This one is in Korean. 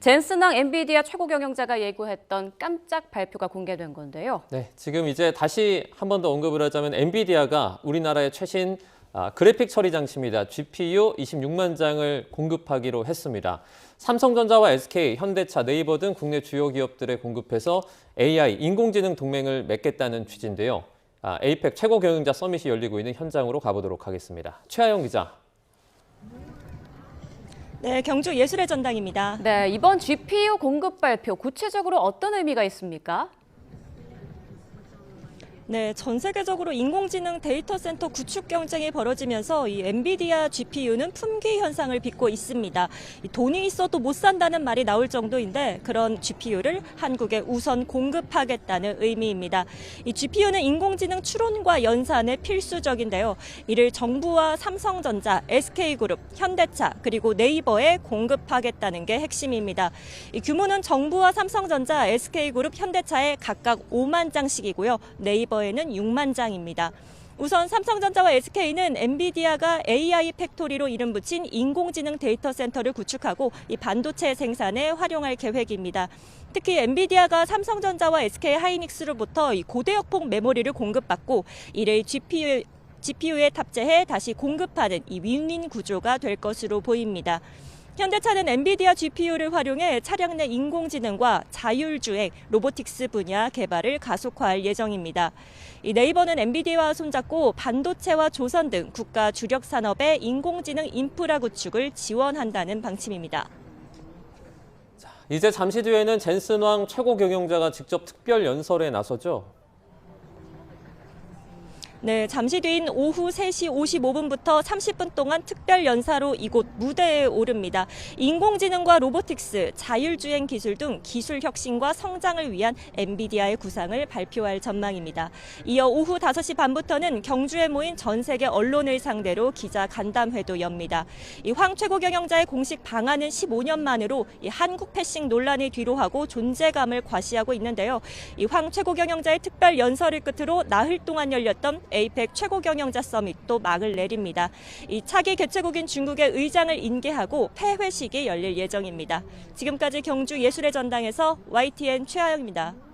젠슨왕 엔비디아 최고 경영자가 예고했던 깜짝 발표가 공개된 건데요. 네, 지금 이제 다시 한 번 더 언급을 하자면 엔비디아가 우리나라의 최신 아, 그래픽 처리 장치입니다. GPU 26만 장을 공급하기로 했습니다. 삼성전자와 SK, 현대차, 네이버 등 국내 주요 기업들에 공급해서 AI, 인공지능 동맹을 맺겠다는 취지인데요. 아, 에이펙 최고 경영자 서밋이 열리고 있는 현장으로 가보도록 하겠습니다. 최하영 기자. 네, 경주 예술의 전당입니다. 네, 이번 GPU 공급 발표 구체적으로 어떤 의미가 있습니까? 네, 전 세계적으로 인공지능 데이터 센터 구축 경쟁이 벌어지면서 이 엔비디아 GPU는 품귀 현상을 빚고 있습니다. 이 돈이 있어도 못 산다는 말이 나올 정도인데 그런 GPU를 한국에 우선 공급하겠다는 의미입니다. 이 GPU는 인공지능 추론과 연산에 필수적인데요. 이를 정부와 삼성전자, SK그룹, 현대차 그리고 네이버에 공급하겠다는 게 핵심입니다. 이 규모는 정부와 삼성전자, SK그룹, 현대차에 각각 5만 장씩이고요. 네이버 에는 6만 장입니다. 우선 삼성전자와 SK는 엔비디아가 AI 팩토리로 이름 붙인 인공지능 데이터 센터를 구축하고 이 반도체 생산에 활용할 계획입니다. 특히 엔비디아가 삼성전자와 SK 하이닉스로부터 이 고대역폭 메모리를 공급받고 이를 GPU GPU에 탑재해 다시 공급하는 이 윈윈 구조가 될 것으로 보입니다. 현대차는 엔비디아 GPU를 활용해 차량 내 인공지능과 자율주행, 로보틱스 분야 개발을 가속화할 예정입니다. 이 네이버는 엔비디아와 손잡고 반도체와 조선 등 국가 주력 산업의 인공지능 인프라 구축을 지원한다는 방침입니다. 이제 잠시 뒤에는 젠슨 왕 최고 경영자가 직접 특별 연설에 나서죠. 네, 잠시 뒤인 오후 3시 55분부터 30분 동안 특별 연사로 이곳 무대에 오릅니다. 인공지능과 로보틱스, 자율주행 기술 등 기술 혁신과 성장을 위한 엔비디아의 구상을 발표할 전망입니다. 이어 오후 5시 반부터는 경주에 모인 전 세계 언론을 상대로 기자 간담회도 엽니다. 이황 최고 경영자의 공식 방한은 15년 만으로 이 한국 패싱 논란이 뒤로하고 존재감을 과시하고 있는데요. 이황 최고 경영자의 특별 연설을 끝으로 나흘 동안 열렸던 에이펙 최고 경영자 서밋도 막을 내립니다. 이 차기 개최국인 중국의 의장을 인계하고 폐회식이 열릴 예정입니다. 지금까지 경주 예술의 전당에서 YTN 최하영입니다.